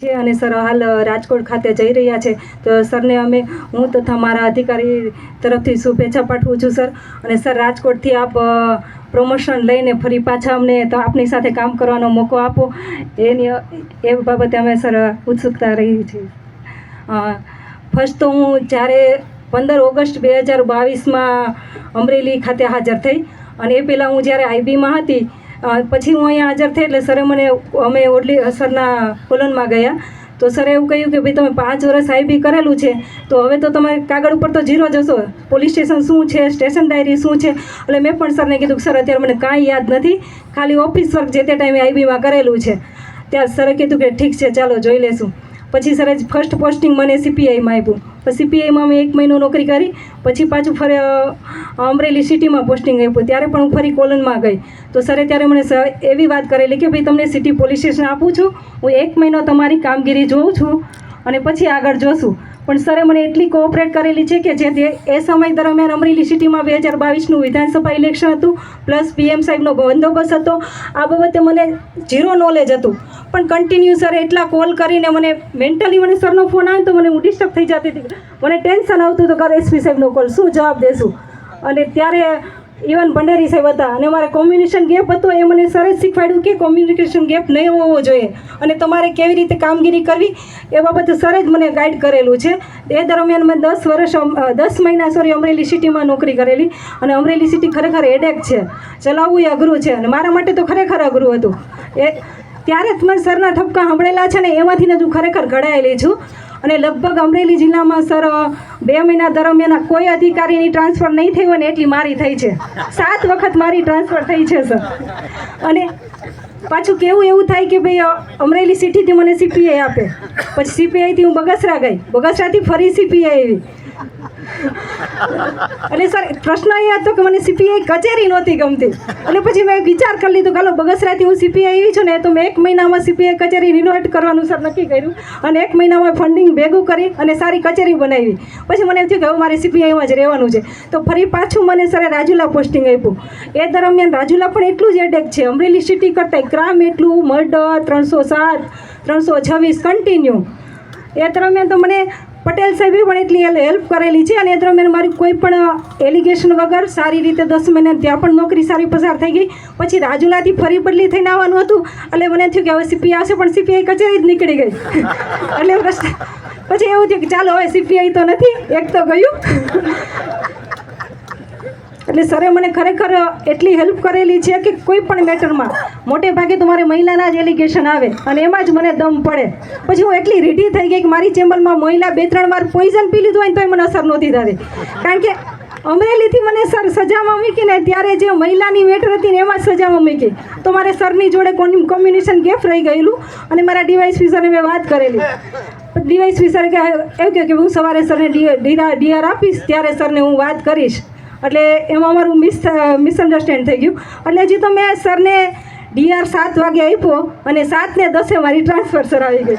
છે અને સર હાલ રાજકોટ ખાતે જઈ રહ્યા છે. તો સરને અમે હું તથા મારા અધિકારી તરફથી શુભેચ્છા પાઠવું છું, સર. અને સર, રાજકોટથી આપ પ્રમોશન લઈને ફરી પાછા અમને તો, આપની સાથે કામ કરવાનો મોકો આપો. એની, એ બાબતે અમે, સર, ઉત્સુકતા રહી છે. ફર્સ્ટ તો હું જ્યારે પંદર ઓગસ્ટ બે હજાર બાવીસમાં અમરેલી ખાતે હાજર થઈ અને એ પહેલાં હું જ્યારે આઈબીમાં હતી પછી હું અહીંયા હાજર થઈ એટલે સરે મને, અમે ઓડલી સરના કોલનમાં ગયા. તો સરે એવું કહ્યું કે ભાઈ તમે પાંચ વર્ષ આઈબી કરેલું છે, તો હવે તો તમે કાગળ ઉપર તો જીરો જશો પોલીસ સ્ટેશન શું છે, સ્ટેશન ડાયરી શું છે? એટલે મેં પણ સરને કીધું કે સર, અત્યારે મને કાંઈ યાદ નથી. ખાલી ઓફિસ વર્ક જે તે ટાઈમે આઈબીમાં કરેલું છે. ત્યારે સરે કીધું કે ઠીક છે, ચાલો જોઈ લેશું. પછી સરે ફર્સ્ટ પોસ્ટિંગ મને સીપીઆઈમાં આપ્યું. પછી સીપીઆઈમાં મેં એક મહિનો નોકરી કરી, પછી પાછું ફરી અમરેલી સિટીમાં પોસ્ટિંગ આપ્યું. ત્યારે પણ હું ફરી કોલનમાં ગઈ. તો સરે ત્યારે મને એવી વાત કરેલી કે, ભાઈ, તમને સિટી પોલીસ સ્ટેશન આપું છું. હું એક મહિનો તમારી કામગીરી જોઉં છું અને પછી આગળ જોશું. પણ સરે મને એટલી કોઓપરેટ કરેલી છે કે જે એ સમય દરમિયાન અમરેલી સિટીમાં બે હજાર બાવીસનું વિધાનસભા ઇલેક્શન હતું પ્લસ પીએમ સાહેબનો બંદોબસ્ત હતો. આ બાબતે મને ઝીરો નોલેજ હતું. પણ કન્ટિન્યુ સરે એટલા કોલ કરીને મને મેન્ટલી મને સરનો ફોન આવ્યો તો મને હું ડિસ્ટર્બ થઈ જતી હતી. મને ટેન્શન આવતું હતું કે એસપી સાહેબનો કોલ શું જવાબ દેશું? અને ત્યારે ઇવન ભંડારી સાહેબ હતા. અને મારે કોમ્યુનિકેશન ગેપ હતો, એ મને સરે જ શીખવાડ્યું કે કોમ્યુનિકેશન ગેપ નહીં હોવો જોઈએ. અને તમારે કેવી રીતે કામગીરી કરવી, એ બાબતે જ મને ગાઈડ કરેલું છે. એ દરમિયાન મેં દસ વર્ષ દસ મહિના સોરી અમરેલી સિટીમાં નોકરી કરેલી. અને અમરેલી સિટી ખરેખર હેડેક છે. ચલાવવું એ અઘરું છે. અને મારા માટે તો ખરેખર અઘરું હતું. એ, ત્યારે જ મેં સરના ઠપકા સાંભળેલા છે ને, એમાંથી જ હું ખરેખર ઘડાયેલી છું. અને લગભગ અમરેલી જિલ્લામાં સર, બે મહિના દરમિયાન કોઈ અધિકારીની ટ્રાન્સફર નહીં થઈ હોય ને એટલી મારી થઈ છે. સાત વખત મારી ટ્રાન્સફર થઈ છે, સર. અને પાછું કેવું એવું થાય કે ભાઈ અમરેલી સિટીથી મને સીપીઆઈ આપે. પછી સીપીઆઈથી હું બગસરા ગઈ. બગસરાથી ફરી સીપીઆઈ આવી. એટલે સર, પ્રશ્ન એ હતો કે મને સીપીઆઈ કચેરી નહોતી ગમતી. અને પછી મેં વિચાર કરી લીધો ચાલો બગસરાથી હું સીપીઆઈ આવી છું ને, તો મેં એક મહિનામાં સીપીઆઈ કચેરી રિનોવેટ કરવાનું સર નક્કી કર્યું. અને એક મહિનામાં ફંડિંગ ભેગું કરી અને સારી કચેરી બનાવી. પછી મને એમ થયું કે હવે મારે સીપીઆઈમાં જ રહેવાનું છે. તો ફરી પાછું મને સરે રાજુલા પોસ્ટિંગ આપ્યું. એ દરમિયાન રાજુલા પણ એટલું જ એટેક છે. અમરેલી સિટી કરતાં ક્રાઇમ એટલું મર્ડર ત્રણસો સાત, ત્રણસો છવ્વીસ કન્ટિન્યુ એ દરમિયાન તો મને પટેલ સાહેબે પણ એટલી હેલ- હેલ્પ કરેલી છે. અને એ દરમિયાન મારી કોઈ પણ એલિગેશન વગર સારી રીતે દસ મહિના ત્યાં પણ નોકરી સારી પસાર થઈ ગઈ. પછી રાજુલાથી ફરી બદલી થઈને આવવાનું હતું. એટલે મને થયું કે હવે સીપીઆઈ આવશે, પણ સીપીઆઈ કચેરી જ નીકળી ગઈ. એટલે પછી એવું થયું કે ચાલો, હવે સીપીઆઈ તો નથી, એક તો ગયું. એટલે સરે મને ખરેખર એટલી હેલ્પ કરેલી છે કે કોઈ પણ મેટરમાં મોટે ભાગે તો મારે મહિલાના જ એલિગેશન આવે અને એમાં જ મને દમ પડે. પછી હું એટલી રીઢી થઈ ગઈ કે મારી ચેમ્બરમાં મહિલા બે ત્રણ વાર પોઈઝન પી લીધું હોય તોય મને અસર નહોતી થતી. કારણ કે અમરેલીથી મને સર સજામાં મૂકીને ત્યારે જે મહિલાની મેટર હતી ને એમાં સજામાં મૂકી. તો મારે સરની જોડે કોમ્યુનિકેશન ગેપ રહી ગયેલું અને મારા ડિવાઇસ વિસરને મેં વાત કરેલી. ડિવાઇસ વિસર કે એવું કહ્યું કે હું સવારે સરને ડીઆર આપીશ, ત્યારે સરને હું વાત કરીશ. એટલે એમાં અમારું મિસ, મિસઅન્ડરસ્ટેન્ડ થઈ ગયું. એટલે હજી તો મેં સરને ડીઆર સાત વાગે આપ્યો અને સાતને દસે મારી ટ્રાન્સફર સર આવી ગઈ.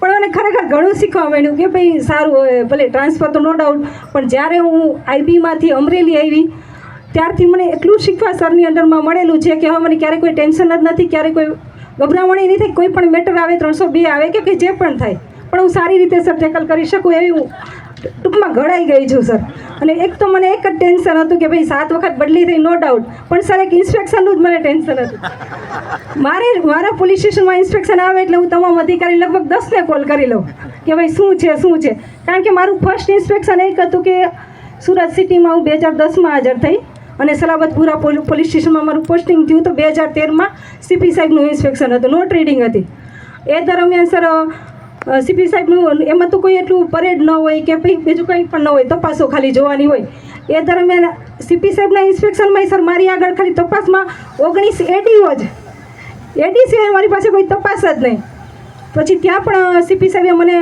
પણ મને ખરેખર ઘણું શીખવા મળ્યું કે ભાઈ સારું હોય, ભલે ટ્રાન્સફર તો નો ડાઉટ, પણ જ્યારે હું આઈબીમાંથી અમરેલી આવી, ત્યારથી મને એટલું શીખવા સરની અંડરમાં મળેલું છે કે હવે મને ક્યારેય કોઈ ટેન્શન જ નથી, ક્યારેય કોઈ ગભરામણી નહીં થાય, કોઈ પણ મેટર આવે, ત્રણસો બે આવે કે જે પણ થાય. પણ હું સારી રીતે સર ટેકલ કરી શકું એવી હું ટૂંકમાં ઘડાઈ ગઈ છું, સર. અને એક તો મને એક જ ટેન્શન હતું કે ભાઈ સાત વખત બદલી થઈ નો ડાઉટ પણ સર, એક ઇન્સ્પેક્શનનું જ મને ટેન્શન હતું. મારે, મારા પોલીસ સ્ટેશનમાં ઇન્સ્પેક્શન આવે એટલે હું તમામ અધિકારી લગભગ દસને કોલ કરી લઉં કે ભાઈ શું છે શું છે? કારણ કે મારું ફર્સ્ટ ઇન્સ્પેક્શન એક હતું કે સુરત સિટીમાં હું બે હજાર દસમાં હાજર થઈ અને સલાબતપુરા પોલ- પોલીસ સ્ટેશનમાં મારું પોસ્ટિંગ થયું તો બે હજાર તેરમાં સીપી સાહેબનું ઇન્સ્પેક્શન હતું. નોટ રીડિંગ હતી. એ દરમિયાન, સર સીપી સાહેબનું એમાં તો કોઈ એટલું પરેડ ન હોય કે ભાઈ બીજું કંઈ પણ ન હોય, તપાસો ખાલી જોવાની હોય. એ દરમિયાન સીપી સાહેબના ઇન્સ્પેક્શનમાં સર મારી આગળ ખાલી તપાસમાં ઓગણીસ એડીઓ જ. એડી સિવાય મારી પાસે કોઈ તપાસ જ નહીં. પછી ત્યાં પણ સીપી સાહેબે મને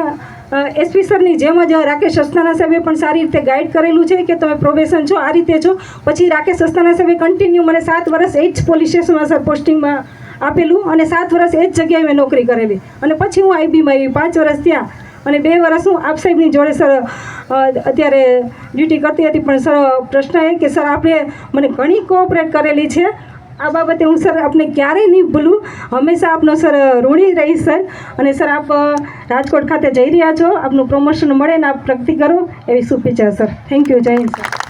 એસપી સરની જેમ જ રાકેશ અસ્થાના સાહેબે પણ સારી રીતે ગાઈડ કરેલું છે કે તમે પ્રોબેશન છો, આ રીતે છો. પછી રાકેશ અસ્થાના સાહેબે કન્ટિન્યુ મને સાત વર્ષ એ જ પોલીસ સ્ટેશનમાં, સર, પોસ્ટિંગમાં આપેલું અને સાત વર્ષ એ જ જગ્યાએ મેં નોકરી કરેલી. અને પછી હું આઈબીમાં આવી પાંચ વર્ષ ત્યાં અને બે વર્ષ હું આપ સાહેબની જોડે સર અત્યારે ડ્યુટી કરતી હતી. પણ સર, પ્રશ્ન એ કે સર, આપણે મને ઘણી કોઓપરેટ કરેલી છે. આ બાબતે હું સર આપને ક્યારેય નહીં ભૂલું. હંમેશા આપનો સર ઋણી રહીશ સર. અને સર, આપ રાજકોટ ખાતે જઈ રહ્યા છો. આપનું પ્રમોશન મળે ને આપ પ્રગતિ કરો એવી શુભેચ્છા, સર. થેન્ક યુ જય સર.